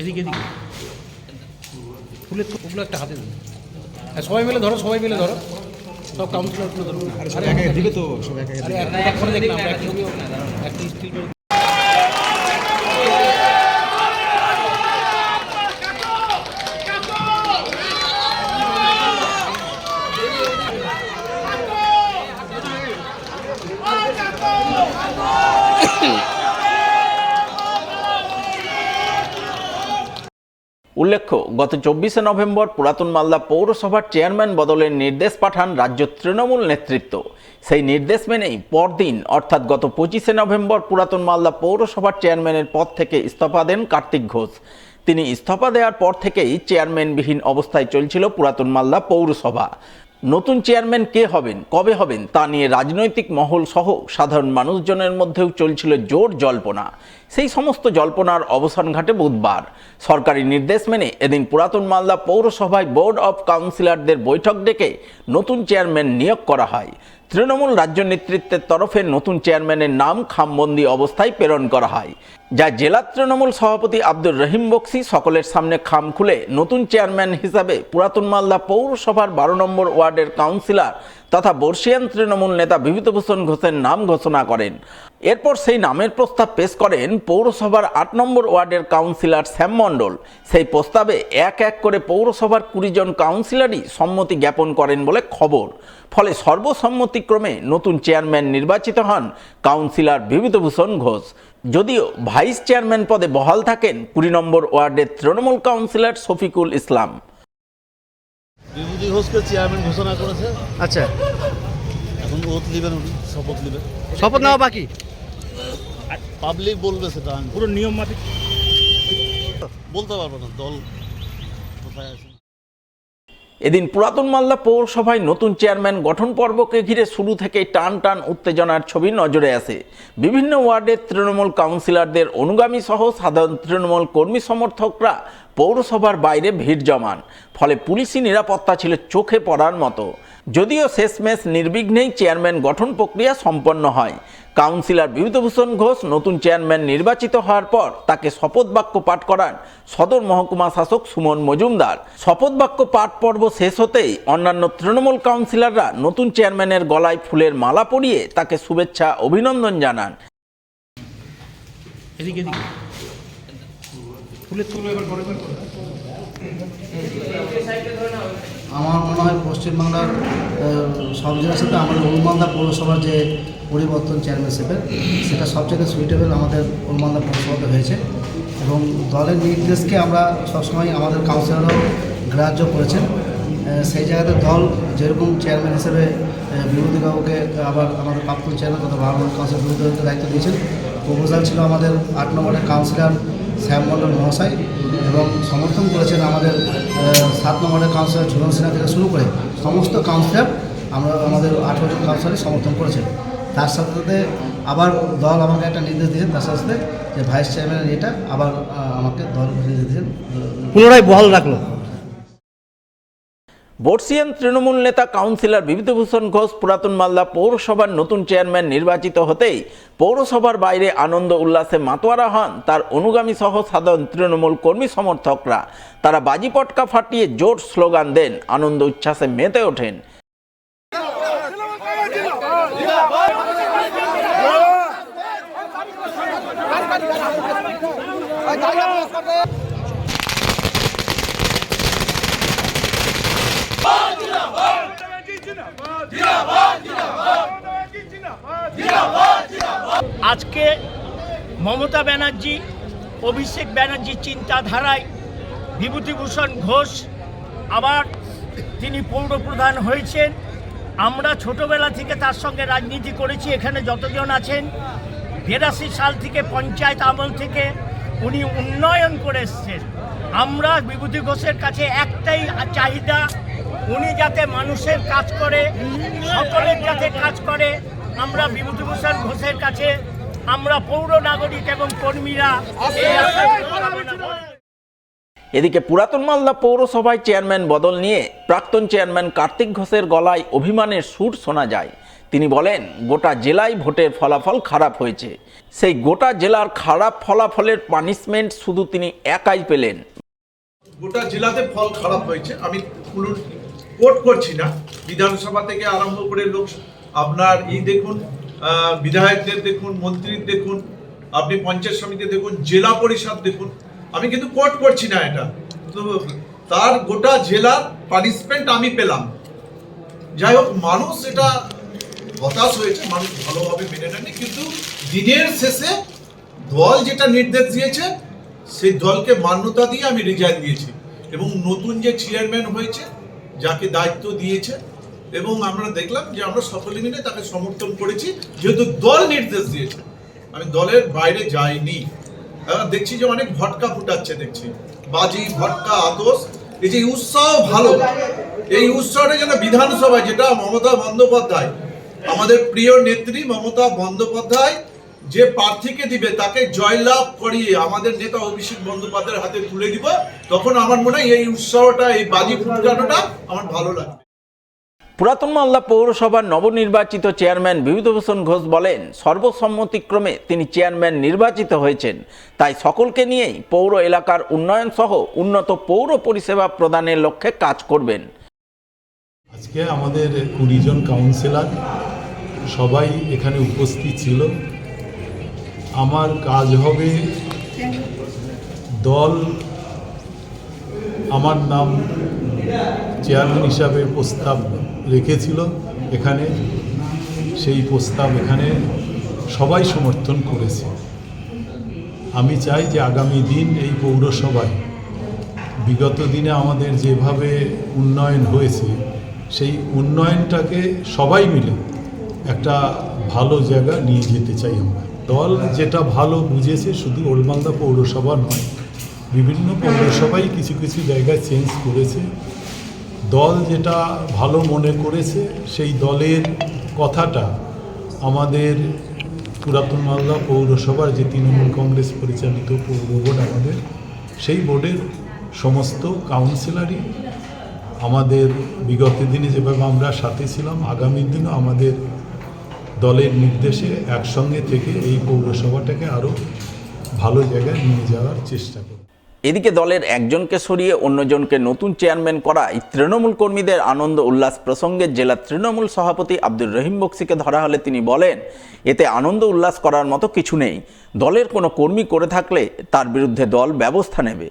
এদিকে এদিকে ফুলের ওগুলো একটা হাতে দিন হ্যাঁ, সবাই মিলে ধরো সবাই মিলে ধরো সব কাউন্সিলরগুলো ধরো আরে একা দিবে তো একা স্টিল উল্লেখ্য, গত চব্বিশে নভেম্বর পুরাতন মালদা পৌরসভার চেয়ারম্যান বদলের নির্দেশ পাঠান রাজ্য তৃণমূল নেতৃত্ব। সেই নির্দেশ মেনেই পরদিন, অর্থাৎ গত পঁচিশে নভেম্বর পুরাতন মালদা পৌরসভার চেয়ারম্যানের পদ থেকে ইস্তফা দেন কার্তিক ঘোষ। তিনি ইস্তফা দেওয়ার পর থেকেই চেয়ারম্যানবিহীন অবস্থায় চলছিল পুরাতন মালদা পৌরসভা। নতুন চেয়ারম্যান কে হবেন, কবে হবেন তা নিয়ে রাজনৈতিক মহল সহ সাধারণ মানুষজনের মধ্যেও চলছিল জোর জল্পনা। সেই সমস্ত জল্পনার অবসান ঘাটে বুধবার। সরকারি নির্দেশ মেনে এদিন পুরাতন মালদা পৌরসভায় বোর্ড অব কাউন্সিলরদের বৈঠক ডেকে নতুন চেয়ারম্যান নিয়োগ করা হয়। তৃণমূল রাজ্য নেতৃত্বের তরফে নতুন চেয়ারম্যানের নাম খামবন্দি অবস্থায় প্রেরণ করা হয়, যা জেলা তৃণমূল সভাপতি আব্দুর রহিম বক্সি সকলের সামনে খাম খুলে নতুন চেয়ারম্যান হিসাবে পুরাতন মালদা পৌরসভার বারো নম্বর ওয়ার্ডের কাউন্সিলর তথা বর্ষিয়ান তৃণমূল নেতা বিভূতিভূষণ ঘোষের নাম ঘোষণা করেন। এরপর সেই নামের প্রস্তাব পেশ করেন পৌরসভার আট নম্বর ওয়ার্ডের কাউন্সিলর শ্যাম মণ্ডল। সেই প্রস্তাবে এক এক করে পৌরসভার কুড়ি জন কাউন্সিলরই সম্মতি জ্ঞাপন করেন বলে খবর। ফলে সর্বসম্মতিক্রমে নতুন চেয়ারম্যান নির্বাচিত হন কাউন্সিলর বিভূতিভূষণ ঘোষ। যদিও ভাইস চেয়ারম্যান পদে বহাল থাকেন কুড়ি নম্বর ওয়ার্ডের তৃণমূল কাউন্সিলর শফিকুল ইসলাম। ঘোষকে চেয়ারম্যান ঘোষণা করেছে। আচ্ছা। এখন ওত নেবেন উনি শপথ নেবেন। শপথ নেওয়া বাকি? পাবলিক বলবে সেটা আমি পুরো নিয়ম মাফিক। বলতে পারব না দল কোথায় আছে? এদিন পুরাতন মালদা পৌরসভায় নতুন চেয়ারম্যান গঠন পর্বকে ঘিরে শুরু থেকেই টান টান উত্তেজনার ছবি নজরে আসে। বিভিন্ন ওয়ার্ডের তৃণমূল কাউন্সিলরদের অনুগামী সহ সাধারণ তৃণমূল কর্মী সমর্থকরা পৌরসভার বাইরে ভিড় জমান, ফলে পুলিশি নিরাপত্তা ছিল চোখে পড়ার মতো। যদিও শেষমেশ নির্বিঘ্নেই চেয়ারম্যান গঠন প্রক্রিয়া সম্পন্ন হয়। কাউন্সিলর বিভূতিভূষণ ঘোষ নতুন চেয়ারম্যান নির্বাচিত হওয়ার পর তাকে শপথ বাক্য পাঠ করান সদর মহকুমা শাসক সুমন মজুমদার। শপথ বাক্য পাঠ পর্ব শেষ হতেই অন্যান্য তৃণমূল কাউন্সিলররা নতুন চেয়ারম্যানের গলায় ফুলের মালা পরিয়ে তাকে শুভেচ্ছা, অভিনন্দন জানান। আমার মনে হয় পশ্চিমবাংলার সব জেলার সাথে আমাদের উলমালদা পৌরসভার যে পরিবর্তন চেয়ারম্যানশিপের সেটা সবচেয়ে সুইটেবল আমাদের উলমালদা পৌরসভাতে হয়েছে। এবং দলের নির্দেশকে আমরা সবসময় আমাদের কাউন্সিলরও গ্রাহ্য করেছেন। সেই জায়গাতে দল যেরকম চেয়ারম্যান হিসেবে বিরোধী বাবুকে আবার আমাদের প্রাক্তন চেয়ারম্যান তথা ভারত নম্বর কাউন্সিলর বিরোধী দায়িত্ব দিয়েছেন প্রপোজাল ছিল আমাদের আট নম্বরের কাউন্সিলর শ্যাম মণ্ডল মহাশয় এবং সমর্থন করেছেন আমাদের সাত নম্বরের কাউন্সিলর ঝুলন সিনহা থেকে শুরু করে সমস্ত কাউন্সিলর আমরা আমাদের আঠেরো জন কাউন্সিলরই সমর্থন করেছেন। তার সাথে সাথে আবার দল আমাকে একটা নির্দেশ দিয়েছেন তার সাথে সাথে যে ভাইস চেয়ারম্যানের এটা আবার আমাকে দল নির্দেশ দিয়েছেন পুনরায় বহাল রাখল। বর্ষিয়ান তৃণমূল নেতা কাউন্সিলর বিভূতিভূষণ ঘোষ, পুরাতন মালদা পৌরসভার নতুন চেয়ারম্যান নির্বাচিত হতেই পৌরসভার বাইরে আনন্দ উল্লাসে মাতোয়ারা হন তার অনুগামী সহ সাধারণ তৃণমূল কর্মী সমর্থকরা। তারা বাজি পটকা ফাটিয়ে জোর স্লোগান দেন, আনন্দ উচ্ছ্বাসে মেতে ওঠেন। আজকে মমতা ব্যানার্জি, অভিষেক ব্যানার্জির চিন্তাধারায় বিভূতিভূষণ ঘোষ আবার তিনি পৌরপ্রধান হয়েছেন। আমরা ছোটবেলা থেকে তার সঙ্গে রাজনীতি করেছি, এখানে যতজন আছেন, বিরাশি সাল থেকে পঞ্চায়েত আমল থেকে উনি উন্নয়ন করে এসছেন। আমরা বিভূতি ঘোষের কাছে একটাই চাহিদা, উনি যাতে মানুষের কাজ করে, সকলের যাতে কাজ করে আমরা বিভূতিভূষণ ঘোষের কাছে আমরা পৌর নাগরিক এবং কর্মীরা। এদিকে পুরাতন মালদা পৌরসভায় চেয়ারম্যান বদল নিয়ে প্রাক্তন চেয়ারম্যান কার্তিক ঘোষের গলায় অভিমানের সুর শোনা যায়। তিনি বলেন গোটা জেলায় ভোটের ফলাফল খারাপ হয়েছে। সেই গোটা জেলার খারাপ ফলাফলের পানিশমেন্ট শুধু তিনি একাই পেলেন। গোটা জেলাতে ফল খারাপ হয়েছে আমি কোট করছি না। বিধানসভা থেকে আরম্ভ করে লোক আপনার এই দেখুন বিধায়কদের দেখুন, মন্ত্রীর দেখুন, আপনি পঞ্চায়েত সমিতি দেখুন, জেলা পরিষদ দেখুন, আমি কিন্তু কোট করছি না এটা। তার গোটা জেলার পানিশমেন্ট আমি পেলাম। যাই হোক, মানুষ এটা হতাশ হয়েছে, মানুষ ভালোভাবে মেনে নেয়নি, কিন্তু দিনের শেষে দল যেটা নির্দেশ দিয়েছে, সেই দলকে মান্যতা দিয়ে আমি রিজাইন দিয়েছি। এবং নতুন যে চেয়ারম্যান হয়েছে, যাকে দায়িত্ব দিয়েছে এবং আমরা দেখলাম যে আমরা সকলে মিলে তাকে সমর্থন করেছি যেহেতু দল নির্দেশ দিয়েছে। আমি দলের বাইরে যাইনি। আহ, দেখছি যে অনেক ভটকা ফুটাচ্ছে দেখছি। বাজি ভটকা আতস এই যে উৎসাহ ভালো। এই উৎসাহটা যেন বিধানসভায় যেটা মমতা বন্দ্যোপাধ্যায় আমাদের প্রিয় নেত্রী মমতা বন্দ্যোপাধ্যায় যে প্রার্থীকে দিবে তাকে জয়লাভ করিয়ে আমাদের নেতা অভিষেক বন্দ্যোপাধ্যায়ের হাতে তুলে দিব তখন আমার মনে হয় এই উৎসাহটা এই বাজি ফুটানোটা আমার ভালো লাগবে। পুরাতন মালদা পৌরসভার নবনির্বাচিত চেয়ারম্যান বিভূতিভূষণ ঘোষ বলেন, সর্বসম্মতিক্রমে তিনি চেয়ারম্যান নির্বাচিত হয়েছেন। তাই সকলকে নিয়েই পৌর এলাকার উন্নয়ন সহ উন্নত পৌর পরিষেবা প্রদানের লক্ষ্যে কাজ করবেন। আজকে আমাদের কুড়ি জন কাউন্সিলর সবাই এখানে উপস্থিত ছিল। আমার কাজ হবে দল আমার নাম চেয়ারম্যান হিসাবে প্রস্তাব রেখেছিল এখানে। সেই প্রস্তাব এখানে সবাই সমর্থন করেছে। আমি চাই যে আগামী দিন এই পৌরসভায়, বিগত দিনে আমাদের যেভাবে উন্নয়ন হয়েছে, সেই উন্নয়নটাকে সবাই মিলে একটা ভালো জায়গা নিয়ে যেতে চাই আমরা। দল যেটা ভালো বুঝেছে শুধু ওলমালদা পৌরসভা নয়, বিভিন্ন পৌরসভায় কিছু কিছু জায়গায় চেঞ্জ করেছে। দল যেটা ভালো মনে করেছে, সেই দলের কথাটা আমাদের পুরাতন মালদা পৌরসভার যে তৃণমূল কংগ্রেস পরিচালিত পৌর বোর্ড আমাদের, সেই বোর্ডের সমস্ত কাউন্সিলারই আমাদের বিগত দিনে যেভাবে আমরা সাথে ছিলাম, আগামী দিনও আমাদের দলের নির্দেশে একসঙ্গে থেকে এই পৌরসভাটাকে আরও ভালো জায়গায় নিয়ে যাওয়ার চেষ্টা করব। এদিকে দলের একজনকে সরিয়ে অন্যজনকে নতুন চেয়ারম্যান করায় তৃণমূল কর্মীদের আনন্দ উল্লাস প্রসঙ্গে জেলা তৃণমূল সভাপতি আব্দুর রহিম বক্সিকে ধরা হলে তিনি বলেন, এতে আনন্দ উল্লাস করার মতো কিছু নেই। দলের কোনো কর্মী করে থাকলে তার বিরুদ্ধে দল ব্যবস্থা নেবে।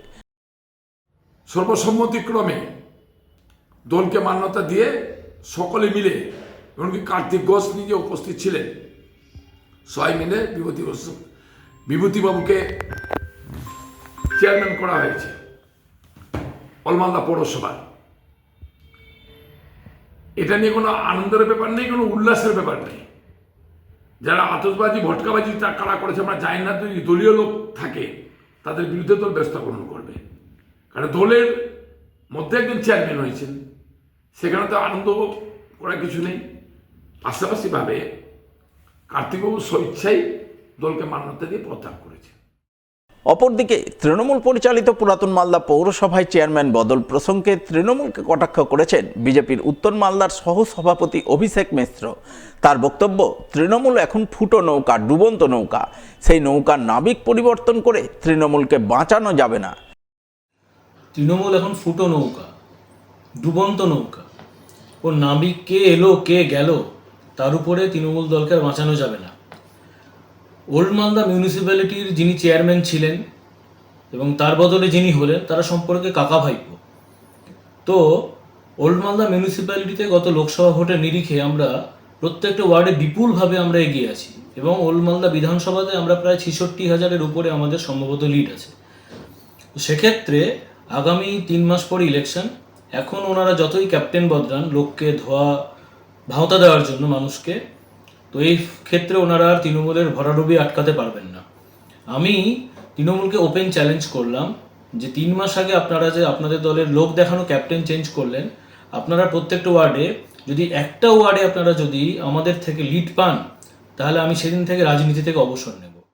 সর্বসম্মতিক্রমে দলকে মান্যতা দিয়ে সকলে মিলে এমনকি কার্তিক ঘোষ নিজে উপস্থিত ছিলেন। সবাই মিলে বিভূতি বিভূতিবাবুকে চেয়ারম্যান করা হয়েছে। অলমালদা পৌরসভার এটা নিয়ে কোনো আনন্দের ব্যাপার নেই, কোনো উল্লাসের ব্যাপার নেই। যারা আতসবাজি ভটকাবাজি কারা করেছে, আমরা জানি না। যদি দলীয় লোক থাকে, তাদের বিরুদ্ধে দল ব্যবস্থা গ্রহণ করবে। কারণ দলের মধ্যে একজন চেয়ারম্যান হয়েছেন। সেখানে তো আনন্দ করার কিছু নেই। পাশাপাশিভাবে কার্তিকবাবু স্বেচ্ছাই দলকে মান্যতা দিয়ে প্রত্যাগ করেছে অপরদিকে তৃণমূল পরিচালিত পুরাতন মালদা পৌরসভায় চেয়ারম্যান বদল প্রসঙ্গে তৃণমূলকে কটাক্ষ করেছেন বিজেপির উত্তর মালদার সহ সভাপতি অভিষেক মিশ্র। তার বক্তব্য, তৃণমূল এখন ফুটো নৌকা, ডুবন্ত নৌকা। সেই নৌকার নাবিক পরিবর্তন করে তৃণমূলকে বাঁচানো যাবে না। তৃণমূল এখন ফুটো নৌকা, ডুবন্ত নৌকা। ও নাবিক কে এলো, কে গেল, তার উপরে তৃণমূল দলকে বাঁচানো যাবে না। ওল্ড মালদা মিউনিসিপ্যালিটির যিনি চেয়ারম্যান ছিলেন এবং তার বদলে যিনি হলেন, তারা সম্পর্কে কাকা ভাইপো। তো ওল্ড মালদা মিউনিসিপ্যালিটিতে গত লোকসভা ভোটের নিরিখে আমরা প্রত্যেকটা ওয়ার্ডে বিপুলভাবে আমরা এগিয়ে আছি এবং ওল্ড মালদা বিধানসভাতে আমরা প্রায় ছেষট্টি হাজারের উপরে আমাদের সম্ভবত লিড আছে। সেক্ষেত্রে আগামী তিন মাস পর ইলেকশন, এখন ওনারা যতই ক্যাপ্টেন বদলান, লোককে ধোয়া, ভাওতা দেওয়ার জন্য মানুষকে তো এই ক্ষেত্রে ওনারা আর তৃণমূলের ভরাডুবি আটকাতে পারবেন না। আমি তৃণমূলকে ওপেন চ্যালেঞ্জ করলাম যে তিন মাস আগে আপনারা যে আপনাদের দলের লোক দেখানো ক্যাপ্টেন চেঞ্জ করলেন, আপনারা প্রত্যেকটা ওয়ার্ডে যদি একটা ওয়ার্ডে আপনারা যদি আমাদের থেকে লিড পান, তাহলে আমি সেদিন থেকে রাজনীতি থেকে অবসর নেব।